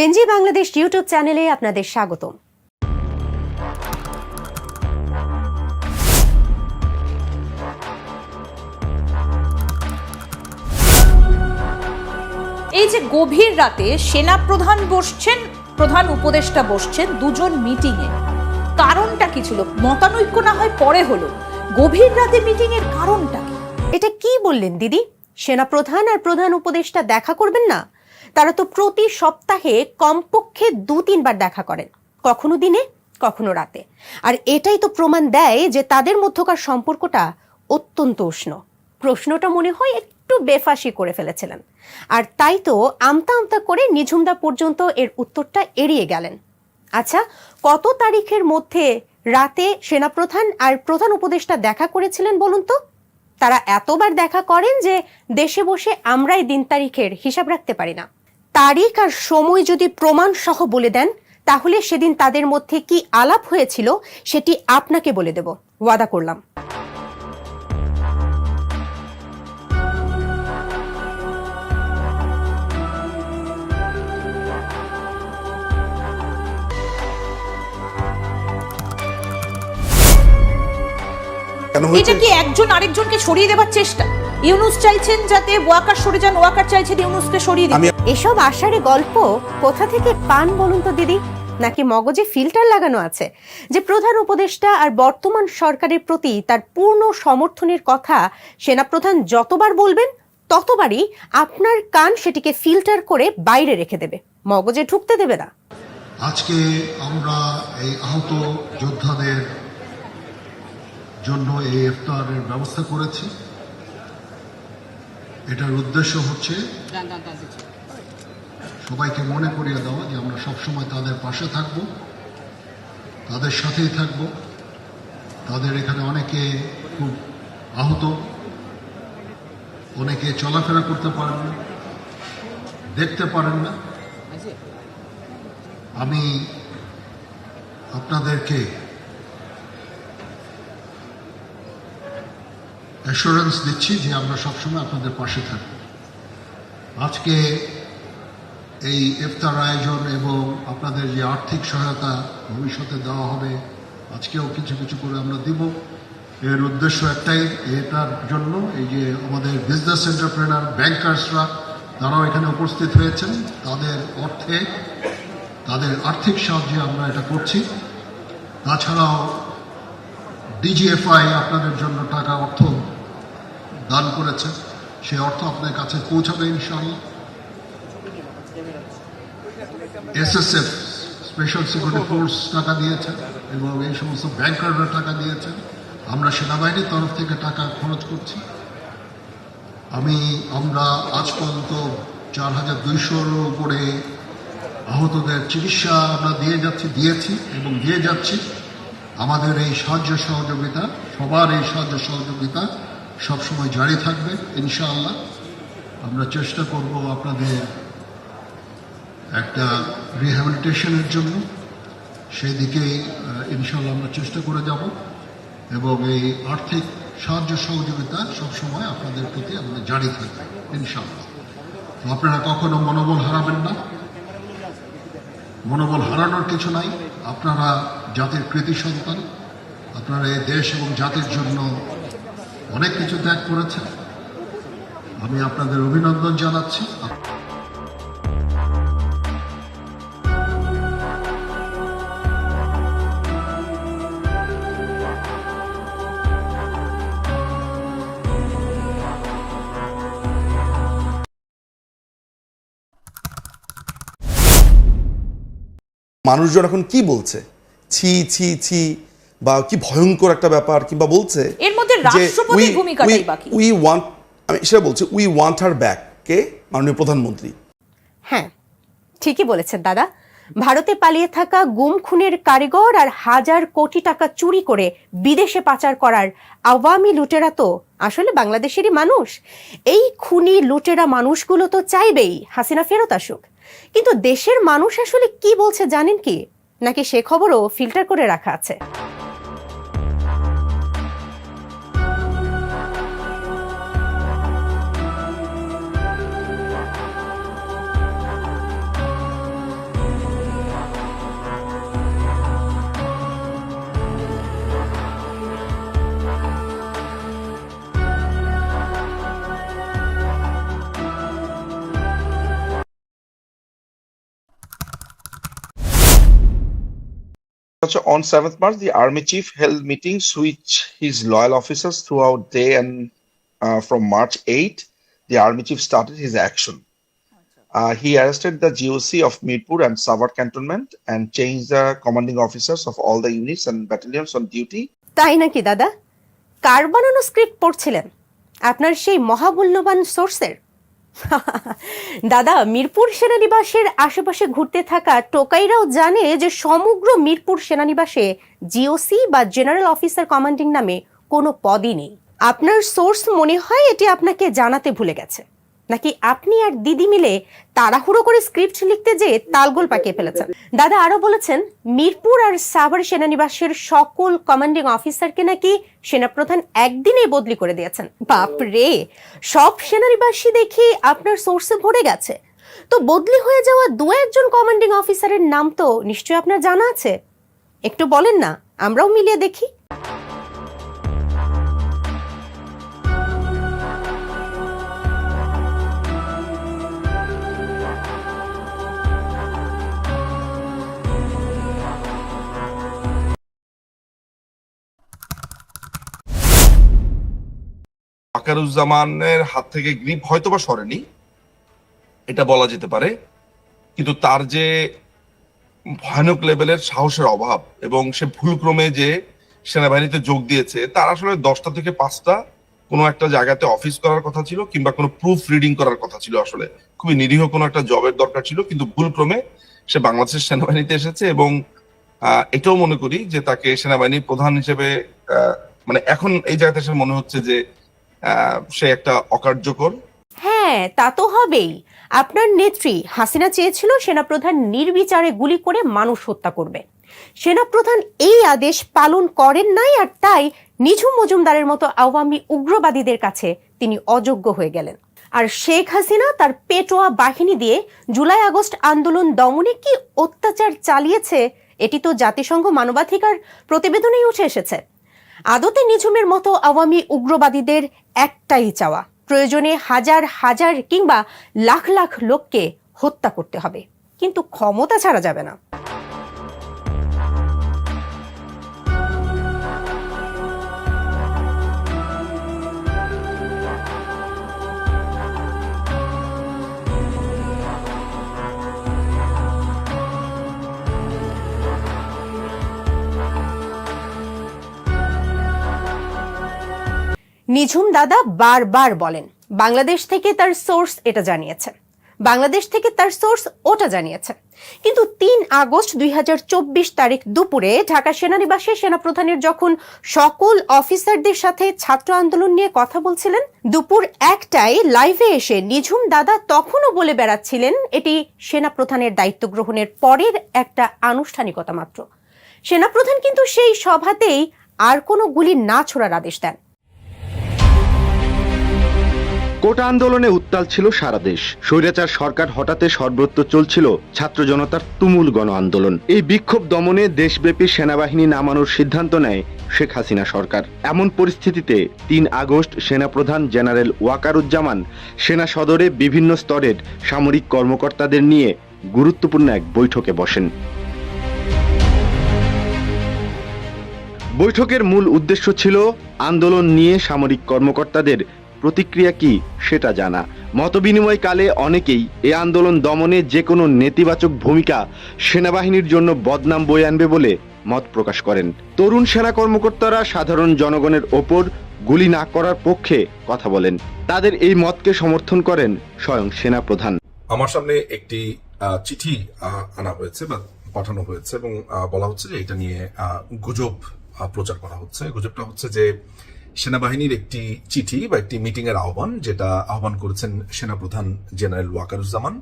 Gen Z Bangladesh YouTube চ্যানেলে আপনাদের স্বাগতম। এই যে গভীর রাতে সেনা প্রধান বসছেন প্রধান উপদেষ্টা বসছেন দুজন মিটিংয়ে। কারণটা কি ছিল? মতানৈক্য না হয় পরে হলো। গভীর রাতে মিটিং এর কারণটা কি? এটা কি বললেন দিদি? সেনাপ্রধান আর প্রধান উপদেষ্টা দেখা করবেন না? তারা তো প্রতি সপ্তাহে কমপক্ষে দু তিনবার দেখা করেন। কখনো দিনে, কখনো রাতে। আর এটাই তো প্রমাণ দেয় যে তাদের মধ্যকার সম্পর্কটা অত্যন্ত উষ্ণ। প্রশ্নটা মনে হয় একটু বেফাসি করে ফেলেছিলেন। আর তাই তো আমতা আমতা করে নিঝুমদা পর্যন্ত এর উত্তরটা এড়িয়ে গেলেন। আচ্ছা কত তারিখের মধ্যে রাতে সেনাপ্রধান আর প্রধান উপদেষ্টা দেখা করেছিলেন বলুন তো? তারা এতবার দেখা করেন যে দেশে বসে আমরাই দিন তারিখের হিসাব রাখতে পারি না। তারিখ আর সময় যদি প্রমাণ সহ বলে দেন তাহলে সেদিন তাদের মধ্যে কি আলাপ হয়েছিল সেটি আপনাকে বলে দেব। ওয়াদা করলাম। এটা কি একজন আরেকজনকে সরিয়ে দেবার চেষ্টা? ইউনুস চাইছেন যাতে ওয়াকার সরে যান ওয়াকার চাইছেন ইউনুসকে সরিয়ে আমি দিতে এসব আষাঢ়ে গল্প কোথা থেকে পান বলুন তো দিদি? নাকি মগজে ফিল্টার লাগানো আছে? যে প্রধান উপদেষ্টা আর বর্তমান সরকারের প্রতি তার পূর্ণ সমর্থনের কথা সেনাপ্রধান যতবার বলবেন ততবারই আপনার কান সেটিকে ফিল্টার করে বাইরে রেখে দেবে। মগজে ঢুকতে দেবে না। আজকে আমরা এই আহত যোদ্ধাদের জন্য এই ইফতারের ব্যবস্থা করেছি। এটার উদ্দেশ্য হচ্ছে সবাইকে মনে করিয়ে দেওয়া যে আমরা সবসময় তাদের পাশে থাকব, তাদের সাথেই থাকব। তাদের এখানে অনেকে খুব আহত, অনেকে চলাফেরা করতে পারেন না, দেখতে পারেন না। আমি আপনাদেরকে অ্যাসুরেন্স দিচ্ছি যে আমরা সবসময় আপনাদের পাশে থাকব। আজকে এই ইফতার আয়োজন এবং আপনাদের যে আর্থিক সহায়তা ভবিষ্যতে দেওয়া হবে, আজকেও কিছু কিছু করে আমরা দিব। এর উদ্দেশ্য একটাই, এটার জন্য এই যে আমাদের বিজনেস এন্টারপ্রেনার ব্যাংকার্সরা তারাও এখানে উপস্থিত হয়েছেন। তাদের অর্থে, তাদের আর্থিক সাহায্যে আমরা এটা করছি। তাছাড়াও ডিজিএফআই আপনাদের জন্য টাকা অর্থ দান করেছে। সে অর্থ আপনার কাছে পৌঁছাবে ইনশাআল্লাহ। এসএসএফ স্পেশাল সিকিউরিটি ফোর্স টাকা দিয়েছে এবং এই সমস্ত ব্যাংকাররা টাকা দিয়েছেন। আমরা সেনাবাহিনীর তরফ থেকে টাকা খরচ করছি। আমি, আমরা আজ পর্যন্ত চার হাজার দুইশোর উপরে আহতদের চিকিৎসা আমরা দিয়ে যাচ্ছি, দিয়েছি এবং দিয়ে যাচ্ছি। আমাদের এই সাহায্য সহযোগিতা, সবার এই সাহায্য সহযোগিতা সবসময় জারি থাকবে, ইনশাআল্লাহ। আমরা চেষ্টা করব আপনাদের একটা রিহ্যাবিলিটেশনের জন্য আহ, ইনশাআল্লাহ আমরা চেষ্টা করে যাব এবং এই আর্থিক সাহায্য সহযোগিতা সবসময় আপনাদের প্রতি আমাদের জারি থাকবে ইনশাআল্লাহ। তো আপনারা কখনো মনোবল হারাবেন না। মনোবল হারানোর কিছু নাই। আপনারা জাতির কৃতি সন্তান। আপনারা এই দেশ এবং জাতির জন্য অনেক কিছু ত্যাগ করেছেন। আমি আপনাদের অভিনন্দন জানাচ্ছি। মানুষজন এখন কি বলছে? ছি ছি ছি বা কি ভয়ঙ্কর একটা ব্যাপার কিংবা বলছে এর মধ্যে রাষ্ট্রপতির ভূমিকাটাই বাকি। উই ওয়ান্ট আমি সেটা বলছি উই ওয়ান্ট হার ব্যাক কে? মাননীয় প্রধানমন্ত্রী। হ্যাঁ ঠিকই বলেছেন দাদা। ভারতে পালিয়ে থাকা গুম খুনের কারিগর আর হাজার কোটি টাকা চুরি করে বিদেশে পাচার করার আওয়ামী লুটেরা তো আসলে বাংলাদেশেরই মানুষ। এই খুনি লুটেরা মানুষগুলো তো চাইবেই। হাসিনা ফেরত আসুক। কিন্তু দেশের মানুষ আসলে কি বলছে জানেন কি? নাকি সে খবরও ফিল্টার করে রাখা আছে? On 7th March, the army chief held meetings with his loyal officers throughout day and uh, from March 8, the army chief started his action. Uh, he arrested the GOC of Mirpur and Savar cantonment and changed the commanding officers of all the units and battalions on duty. তাই নাকি দাদা কার বানানো script পড়ছিলেন আপনার সেই মহামূল্যবান সোর্সের দাদা, মিরপুর সেনানিবাসের আশেপাশে ঘুরতে থাকা টোকাইরাও জানে যে সমগ্র মিরপুর সেনানিবাসে জিওসি বা জেনারেল অফিসার কমান্ডিং নামে কোনো পদই নেই। আপনার সোর্স মনে হয় এটি আপনাকে জানাতে ভুলে গেছে। নাকি আপনি আর দিদি মিলে তাড়াহুড়ো করে স্ক্রিপ্ট লিখতে যেয়ে তালগোল পাকিয়ে ফেলেছেন? দাদা আরও বলেছেন, মিরপুর আর সাভার সেনানিবাসের সকল কমান্ডিং অফিসারকে নাকি সেনাপ্রধান একদিনেই বদলি করে দিয়েছেন। বাপ রে! সব সেনানিবাসী দেখি আপনার সোর্সে ভরে গেছে। তো বদলি হয়ে যাওয়া দু একজন কমান্ডিং অফিসারের নাম তো নিশ্চয়ই আপনার জানা আছে। একটু বলেন না, আমরাও মিলিয়ে দেখি। আকারুজ্জামানের হাত থেকে গ্রিপ হয়তো বা সরেনি, এটা বলা যেতে পারে, কিন্তু তার যে ভয়ানক লেভেলের সাহসের অভাব এবং সে ভুলক্রমে যে সেনাবাহিনীতে যোগ দিয়েছে, তার আসলে দশটা থেকে পাঁচটা কোনো একটা জায়গাতে অফিস করার কথা ছিল কিংবা কোনো প্রুফ রিডিং করার কথা ছিল আসলে। খুবই নিরীহ কোনো একটা জবের দরকার ছিল, কিন্তু ভুলক্রমে সে বাংলাদেশের সেনাবাহিনীতে এসেছে এবং এটাও মনে করি যে তাকে সেনাবাহিনীর প্রধান হিসেবে মানে এখন এই জায়গাতে এসে মনে হচ্ছে যে সে একটা অকার্যকর। হ্যাঁ তা তো হবেই। আপনার নেত্রী হাসিনা চেয়েছিল সেনাপ্রধান নির্বিচারে গুলি করে মানুষ হত্যা করবে। সেনাপ্রধান এই আদেশ পালন করেন নাই আর তাই নিঝুম মজুমদারের মতো আওয়ামী উগ্রবাদীদের কাছে তিনি অযোগ্য হয়ে গেলেন। আর শেখ হাসিনা তার পেটোয়া বাহিনী দিয়ে জুলাই আগস্ট আন্দোলন দমনে কি অত্যাচার চালিয়েছে, এটি তো জাতিসংঘ মানবাধিকার প্রতিবেদনেই উঠে এসেছে। আদতে নিঝুমের মতো আওয়ামী উগ্রবাদীদের একটাই চাওয়া, প্রয়োজনে হাজার হাজার কিংবা লাখ লাখ লোককে হত্যা করতে হবে। কিন্তু ক্ষমতা ছাড়া যাবে না। নিঝুম দাদা বারবার বলেন, বাংলাদেশ থেকে তার সোর্স এটা জানিয়েছে। বাংলাদেশ থেকে তার সোর্স ওটা জানিয়েছে। কিন্তু তিন আগস্ট দুই হাজার চব্বিশ তারিখ দুপুরে ঢাকা সেনানিবাসে সেনাপ্রধানের যখন সকল অফিসারদের সাথে ছাত্র আন্দোলন নিয়ে কথা বলছিলেন, দুপুর একটায় লাইভে এসে নিঝুম দাদা তখনও বলে বেড়াচ্ছিলেন, এটি সেনাপ্রধানের দায়িত্ব গ্রহণের পরের একটা আনুষ্ঠানিকতা মাত্র। সেনাপ্রধান কিন্তু সেই সভাতেই আর কোনো গুলি না ছোড়ার আদেশ দেন। কোটা আন্দোলনে উত্তাল ছিল সারা দেশ। স্বৈরাচার সরকার হঠাতে সর্বত্র চলছিল ছাত্র জনতার তুমুল গণ আন্দোলন। এই বিক্ষোভ দমনে দেশব্যাপী সেনাবাহিনী নামানোর সিদ্ধান্ত নেয় শেখ হাসিনা সরকার। এমন পরিস্থিতিতে তিন আগস্ট সেনাপ্রধান জেনারেল ওয়াকারুজ্জামান সেনা সদরে বিভিন্ন স্তরের সামরিক কর্মকর্তাদের নিয়ে গুরুত্বপূর্ণ এক বৈঠকে বসেন। বৈঠকের মূল উদ্দেশ্য ছিল আন্দোলন নিয়ে সামরিক কর্মকর্তাদের প্রতিক্রিয়া কি সেটা জানা। মতবিনিময়কালে অনেকেই এ আন্দোলন দমনে যে কোনো নেতিবাচক ভূমিকা সেনাবাহিনীর জন্য বদনাম বয়ে আনবে বলে মত প্রকাশ করেন। তরুণ সেনা কর্মকর্তারা সাধারণ জনগণের ওপর গুলি না করার পক্ষে কথা বলেন। তাদের এই মতকে সমর্থন করেন স্বয়ং সেনাপ্রধান। আমার সামনে একটি চিঠি আনা হয়েছে বা পাঠানো হয়েছে এবং বলা হচ্ছে যে এটা নিয়ে গুজব প্রচার করা হচ্ছে। গুজবটা হচ্ছে যে সেনাবাহিনীর একটি চিঠি বা একটি মিটিং এর আহ্বান, যেটা আহ্বান করেছেন সেনাপ্রধান জেনারেল ওয়াকারুজ্জামান।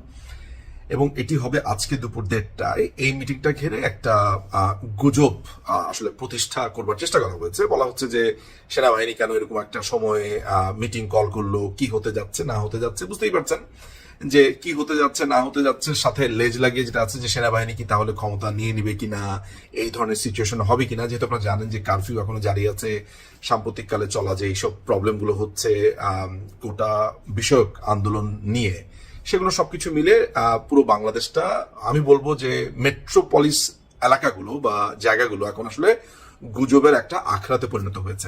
এবং এটি হবে আজকে দুপুর দেড়টায়। এই মিটিংটা ঘিরে একটা গুজব আসলে প্রতিষ্ঠা করবার চেষ্টা করা হয়েছে। বলা হচ্ছে যে সেনাবাহিনী কেন এরকম একটা সময়ে মিটিং কল করল, কি হতে যাচ্ছে, না হতে যাচ্ছে, বুঝতেই পারছেন। যে কি হতে যাচ্ছে, না হতে যাচ্ছে, সাথে লেজ লাগিয়ে যেটা আছে যে সেনাবাহিনী কি তাহলে ক্ষমতা নিয়ে নিবে কিনা, এই ধরনের সিচুয়েশন হবে কিনা, যেহেতু আপনারা জানেন যে কারফিউ এখনও জারি আছে, সাম্প্রতিককালে চলা যে এইসব প্রবলেমগুলো হচ্ছে কোটা বিষয়ক আন্দোলন নিয়ে, সেগুলো সবকিছু মিলে পুরো বাংলাদেশটা, আমি বলব যে মেট্রোপলিস এলাকাগুলো বা জায়গাগুলো এখন আসলে গুজবের একটা আখড়াতে পরিণত হয়েছে।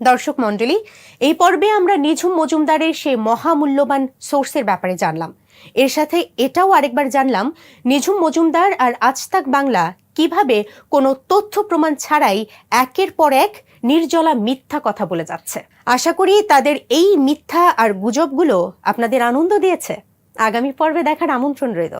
দর্শক মণ্ডলী, এই পর্বে আমরা নিঝুম মজুমদারের সেই মহামূল্যবান সোর্সের ব্যাপারে জানলাম। এর সাথে এটাও আরেকবার জানলাম, নিঝুম মজুমদার আর আজতাক বাংলা কীভাবে কোনো তথ্য প্রমাণ ছাড়াই একের পর এক নির্জলা মিথ্যা কথা বলে যাচ্ছে। আশা করি তাদের এই মিথ্যা আর গুজবগুলো আপনাদের আনন্দ দিয়েছে। আগামী পর্বে দেখার আমন্ত্রণ রইল।